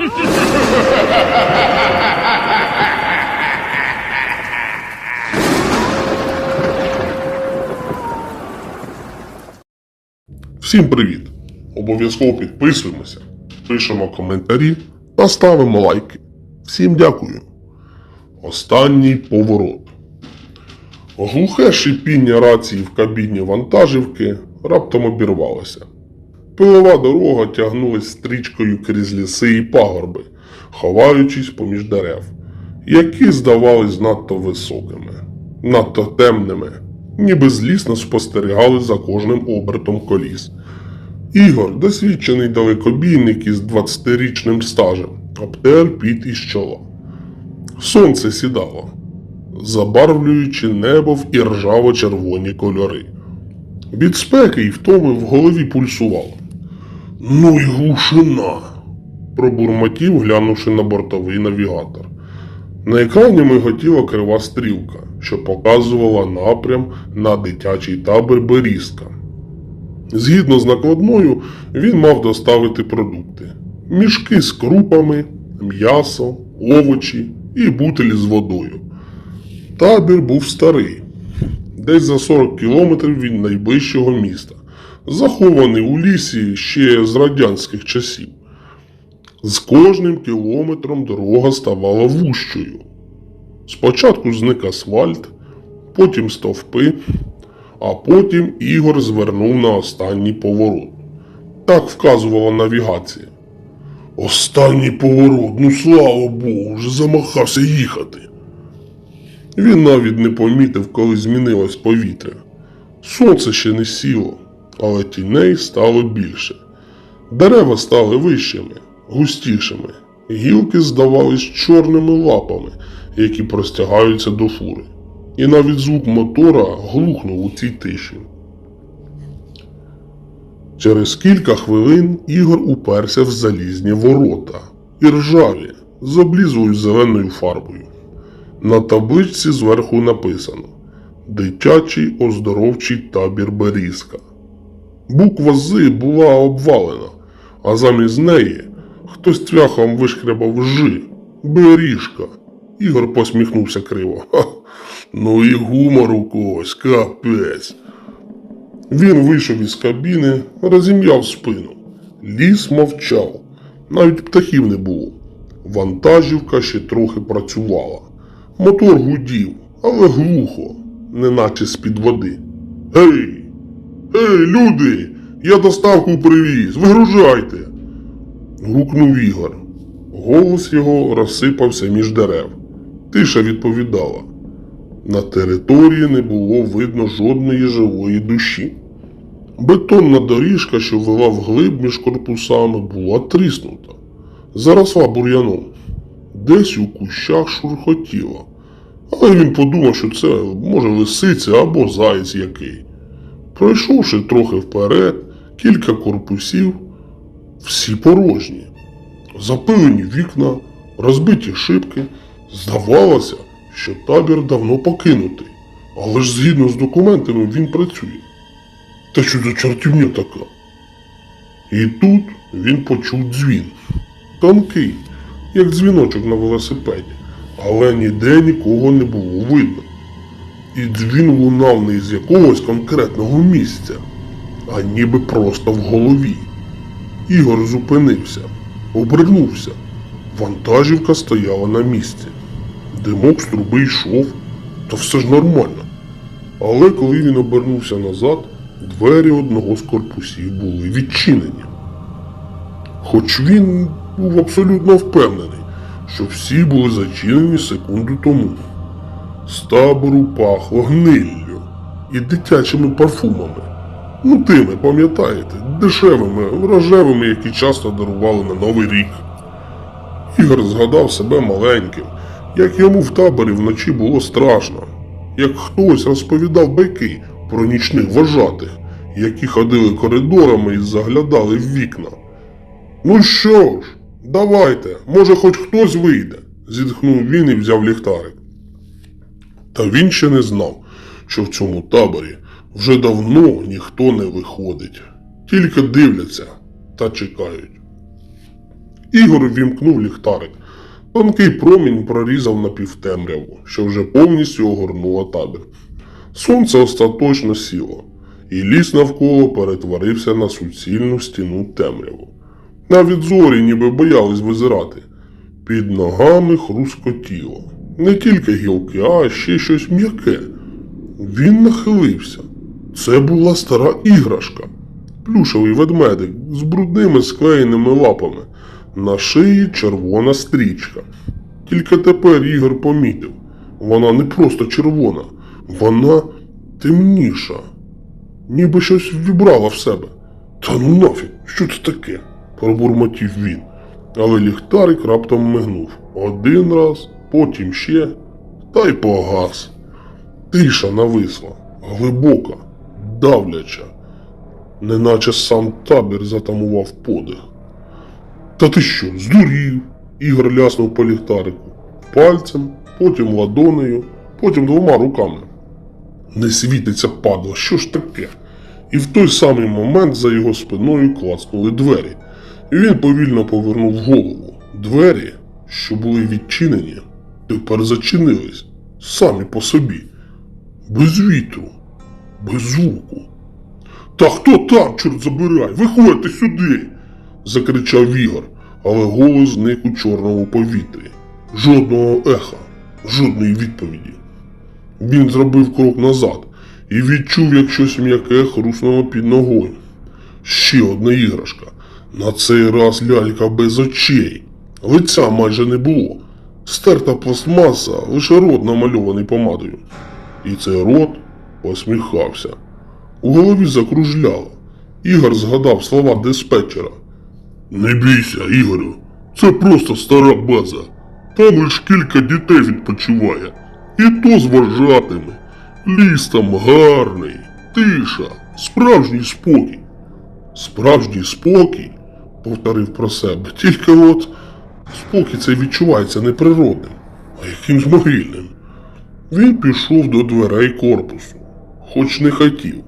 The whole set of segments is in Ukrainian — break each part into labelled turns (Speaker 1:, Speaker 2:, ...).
Speaker 1: Всім привіт! Обов'язково підписуємося, пишемо коментарі та ставимо лайки. Всім дякую. Останній поворот. Глухе шипіння рації в кабіні вантажівки раптом обірвалося. Пилова дорога тягнулась стрічкою крізь ліси і пагорби, ховаючись поміж дерев, які здавались надто високими, надто темними, ніби злісно спостерігали за кожним обертом коліс. Ігор, досвідчений далекобійник із 20-річним стажем, обтер піт із чола. Сонце сідало, забарвлюючи небо в іржаво-червоні кольори. Від спеки й втоми в голові пульсувало. Ну й глушина. пробурмотів, глянувши на бортовий навігатор. На екрані миготіла крива стрілка, що показувала напрям на дитячий табір Берізка. Згідно з накладною, він мав доставити продукти: мішки з крупами, м'ясо, овочі і бутилі з водою. Табір був старий, десь за 40 кілометрів від найближчого міста, захований у лісі ще з радянських часів. З кожним кілометром дорога ставала вущою. Спочатку зник асфальт, потім стовпи, а потім Ігор звернув на останній поворот. Так вказувала навігація. Останній поворот, ну слава Богу, вже замахався їхати. Він навіть не помітив, коли змінилось повітря. Сонце ще не сіло, але тіней стало більше. Дерева стали вищими, густішими, гілки здавались чорними лапами, які простягаються до фури. І навіть звук мотора глухнув у цій тиші. Через кілька хвилин Ігор уперся в залізні ворота, іржаві, з облізлою зеленою фарбою. На табличці зверху написано Дитячий оздоровчий табір Берізка. Буква З була обвалена, а замість неї хтось цвяхом вишкрябав Ж. Беріжка. Ігор посміхнувся криво. Ха, ну і гумор у когось, капець. Він вийшов із кабіни, розім'яв спину. Ліс мовчав, навіть птахів не було. Вантажівка ще трохи працювала. Мотор гудів, але глухо, неначе з-під води. Гей! Ей, люди! Я доставку привіз, вигружайте! гукнув Ігор. Голос його розсипався між дерев. Тиша відповідала. На території не було видно жодної живої душі. Бетонна доріжка, що вела вглиб між корпусами, була тріснута, заросла бур'яном. Десь у кущах шурхотіло. Але він подумав, що це може лисиця або заєць який. Пройшовши трохи вперед, кілька корпусів, всі порожні. Запилені вікна, розбиті шибки. Здавалося, що табір давно покинутий, але ж згідно з документами він працює. Та що за чортівня така? І тут він почув дзвін. Тонкий, як дзвіночок на велосипеді, але ніде нікого не було видно. І дзвін лунав не з якогось конкретного місця, а ніби просто в голові. Ігор зупинився, обернувся. Вантажівка стояла на місці. Димок з труби йшов, то все ж нормально. Але коли він обернувся назад, двері одного з корпусів були відчинені. Хоч він був абсолютно впевнений, що всі були зачинені секунду тому. З табору пахло гниллю і дитячими парфумами. Ну, тими, пам'ятаєте, дешевими, рожевими, які часто дарували на Новий рік. Ігор згадав себе маленьким, як йому в таборі вночі було страшно, як хтось розповідав байки про нічних вожатих, які ходили коридорами і заглядали в вікна. Ну що ж, давайте, може хоч хтось вийде, зітхнув він і взяв ліхтарик. Та він ще не знав, що в цьому таборі вже давно ніхто не виходить, тільки дивляться та чекають. Ігор ввімкнув ліхтарик. Тонкий промінь прорізав напівтемряву, що вже повністю огорнуло табір. Сонце остаточно сіло, і ліс навколо перетворився на суцільну стіну темряву. Навіть зорі ніби боялись визирати. Під ногами хрускотіло. Не тільки гілки, а ще щось м'яке. Він нахилився. Це була стара іграшка. Плюшевий ведмедик з брудними склеєними лапами. На шиї червона стрічка. Тільки тепер Ігор помітив. Вона не просто червона, вона темніша. Ніби щось вібрала в себе. Та ну нафіг, що це таке? пробурмотів він. Але ліхтарик раптом мигнув. Один раз, потім ще, та й погас. Тиша нависла, глибока, давляча, неначе сам табір затамував подих. Та ти що, здурів? Ігор ляснув по ліхтарику. Пальцем, потім ладонею, потім двома руками. Не світиться падла, що ж таке? І в той самий момент за його спиною клацнули двері, і він повільно повернув голову. Двері, що були відчинені, тепер зачинились самі по собі. Без вітру, без звуку. Та хто там, чорт забирай? Виходьте сюди. закричав Ігор, але голос зник у чорному повітрі. Жодного еха, жодної відповіді. Він зробив крок назад і відчув, як щось м'яке хруснуло під ногою. Ще одна іграшка. На цей раз лялька без очей. Лиця майже не було. Стерта пластмаса, лише рот намальований помадою. І цей рот посміхався. У голові закружляло. Ігор згадав слова диспетчера. Не бійся, Ігорю, це просто стара база. Там лиш кілька дітей відпочиває. І то з вважатими. Ліс там гарний, тиша, справжній спокій. Справжній спокій, повторив про себе, тільки от спокій цей відчувається не природним, а якимсь могильним. Він пішов до дверей корпусу, хоч не хотів,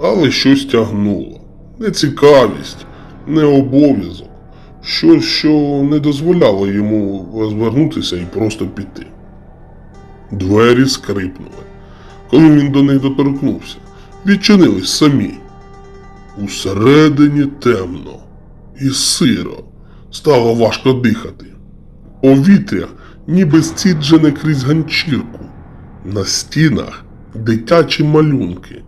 Speaker 1: але щось тягнуло. Не цікавість, не обов'язок, щось, що не дозволяло йому розвернутися і просто піти. Двері скрипнули. Коли він до них доторкнувся, відчинились самі. Усередині темно і сиро, стало важко дихати. Повітря ніби стіджене крізь ганчірку. На стінах дитячі малюнки,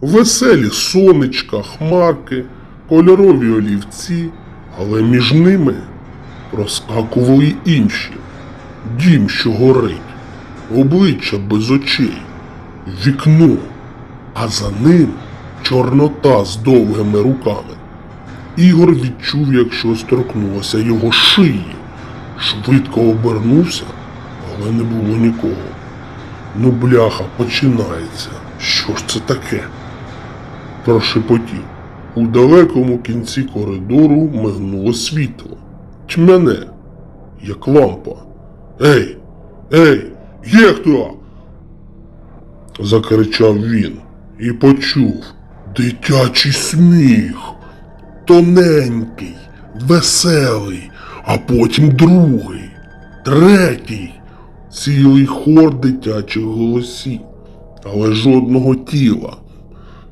Speaker 1: веселі сонечка, хмарки, кольорові олівці, але між ними проскакували інші. Дім, що горить, обличчя без очей, вікно, а за ним чорнота з довгими руками. Ігор відчув, як щось торкнулося його шиї. Швидко обернувся, але не було нікого. Ну, бляха, починається. Що ж це таке? Прошепотів. У далекому кінці коридору мигнуло світло. Тьмяне, як лампа. Ей, ей, є хто? закричав він і почув дитячий сміх. Тоненький, веселий, а потім другий, третій, цілий хор дитячих голосів, але жодного тіла.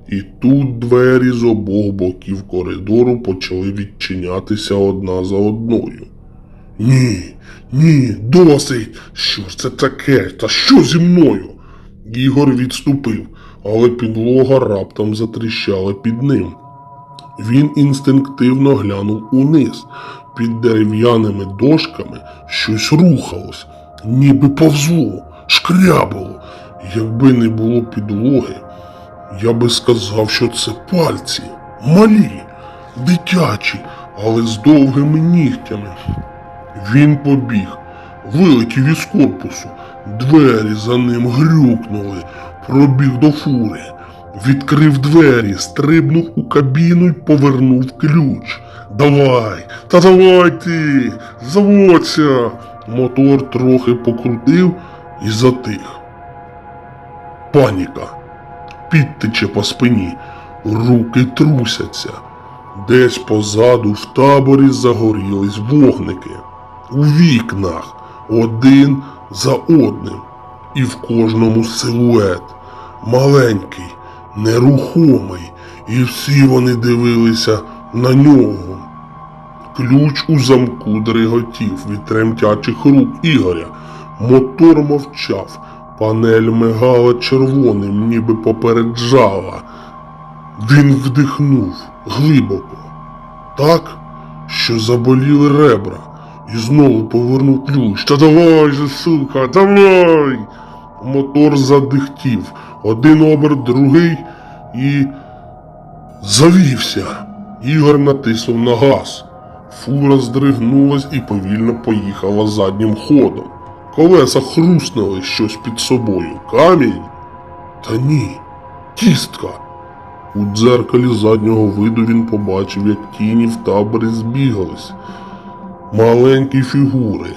Speaker 1: І тут двері з обох боків коридору почали відчинятися одна за одною. Ні, ні, досить. Що ж це таке? Та що зі мною? Ігор відступив, але підлога раптом затріщала під ним. Він інстинктивно глянув униз. Під дерев'яними дошками щось рухалось, ніби повзло, шкрябало. Якби не було підлоги, я би сказав, що це пальці, малі, дитячі, але з довгими нігтями. Він побіг, вилетів із корпусу, двері за ним грюкнули, пробіг до фури, відкрив двері, стрибнув у кабіну й повернув ключ. Давай, та давай ти, заводься. Мотор трохи покрутив і затих. Паніка. Підтече по спині, руки трусяться. Десь позаду в таборі загорілись вогники. У вікнах один за одним, і в кожному силует маленький, нерухомий, і всі вони дивилися на нього. Ключ у замку дриготів від тремтячих рук Ігоря. Мотор мовчав, панель мигала червоним, ніби попереджала. Він вдихнув глибоко, так, що заболіли ребра, і знову повернув ключ. Та давай же, сука, давай! Мотор задихтів, один оберт, другий і завівся. Ігор натиснув на газ. Фура здригнулась і повільно поїхала заднім ходом. Колеса хруснули щось під собою. Камінь? Та ні, кістка. У дзеркалі заднього виду він побачив, як тіні в таборі збігались. Маленькі фігури,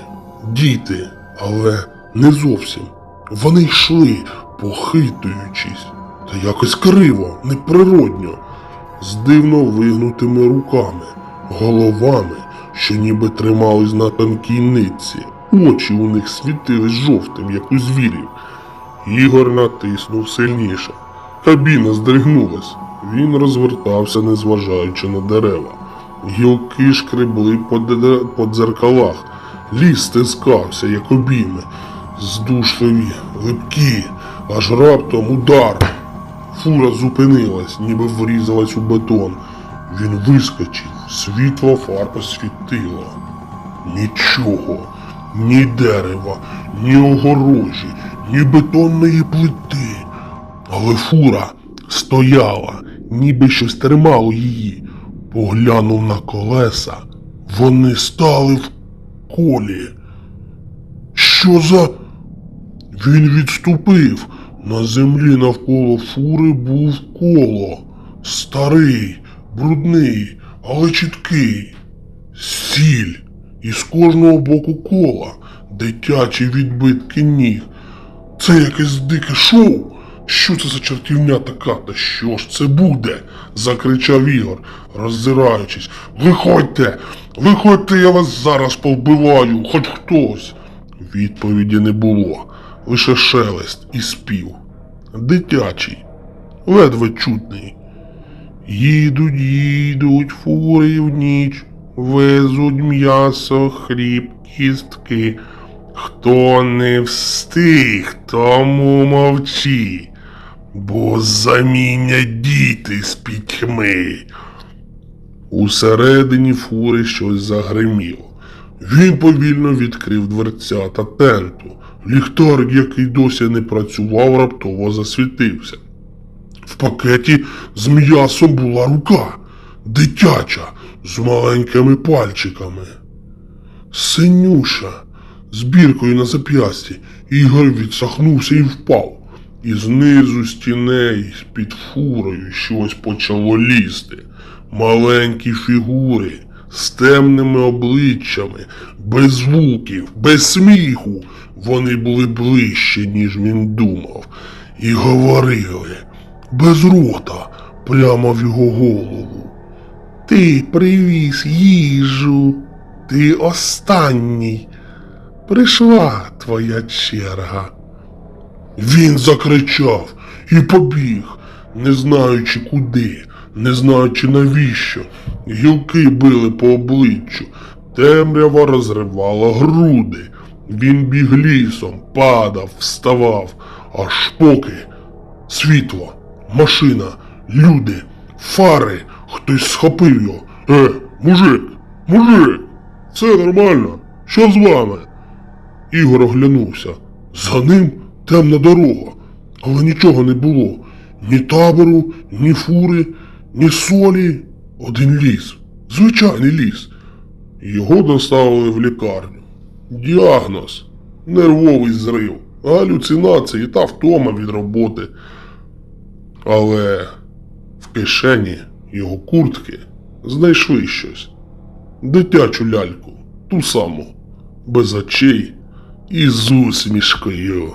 Speaker 1: діти, але не зовсім. Вони йшли, похитуючись, та якось криво, неприродньо, з дивно вигнутими руками, головами, що ніби тримались на тонкій нитці. Очі у них світились жовтим, як у звірів. Ігор натиснув сильніше. Кабіна здригнулась. Він розвертався, незважаючи на дерева. Гілки шкребли по, дзеркалах. Ліс стискався, як обійми. Здушливі, липкі, аж раптом удар. Фура зупинилась, ніби врізалась у бетон. Він вискочив, світло фар освітило. Нічого, ні дерева, ні огорожі, ні бетонної плити. Але фура стояла, ніби щось тримало її. Поглянув на колеса. Вони стали в колі. Що за. Він відступив. На землі навколо фури був коло. Старий, брудний, але чіткий. Сіль. І з кожного боку кола дитячі відбитки ніг. Це якесь дике шоу. Що це за чертівня така? Та що ж це буде? закричав Ігор, роззираючись. Виходьте, виходьте, я вас зараз повбиваю, хоч хтось. Відповіді не було, лише шелест і спів. Дитячий, ледве чутний. Їдуть, їдуть фури в ніч, везуть м'ясо, хліб, кістки. Хто не встиг, тому мовчи, бо заміння діти з пітьми. Усередині фури щось загриміло. Він повільно відкрив дверця та тенту. Ліхтар, який досі не працював, раптово засвітився. В пакеті з м'ясом була рука, дитяча, з маленькими пальчиками. Синюша, з біркою на зап'ясті, Ігор відсахнувся і впав. І знизу стіней під фурою щось почало лізти. Маленькі фігури з темними обличчями, без звуків, без сміху. Вони були ближче, ніж він думав, і говорили без рота прямо в його голову. Ти привіз їжу, ти останній. Прийшла твоя черга. Він закричав і побіг, не знаючи куди, не знаючи навіщо. Гілки били по обличчю, темрява розривала груди. Він біг лісом, падав, вставав, аж поки світло, машина, люди, фари, хтось схопив його. Е, мужик, мужик, все нормально, що з вами? Ігор оглянувся. За ним темна дорога, але нічого не було. Ні табору, ні фури, ні солі. Один ліс. Звичайний ліс. Його доставили в лікарню. Діагноз. Нервовий зрив, галюцинації та втома від роботи. Але в кишені його куртки знайшли щось. Дитячу ляльку, ту саму, без очей і з усмішкою.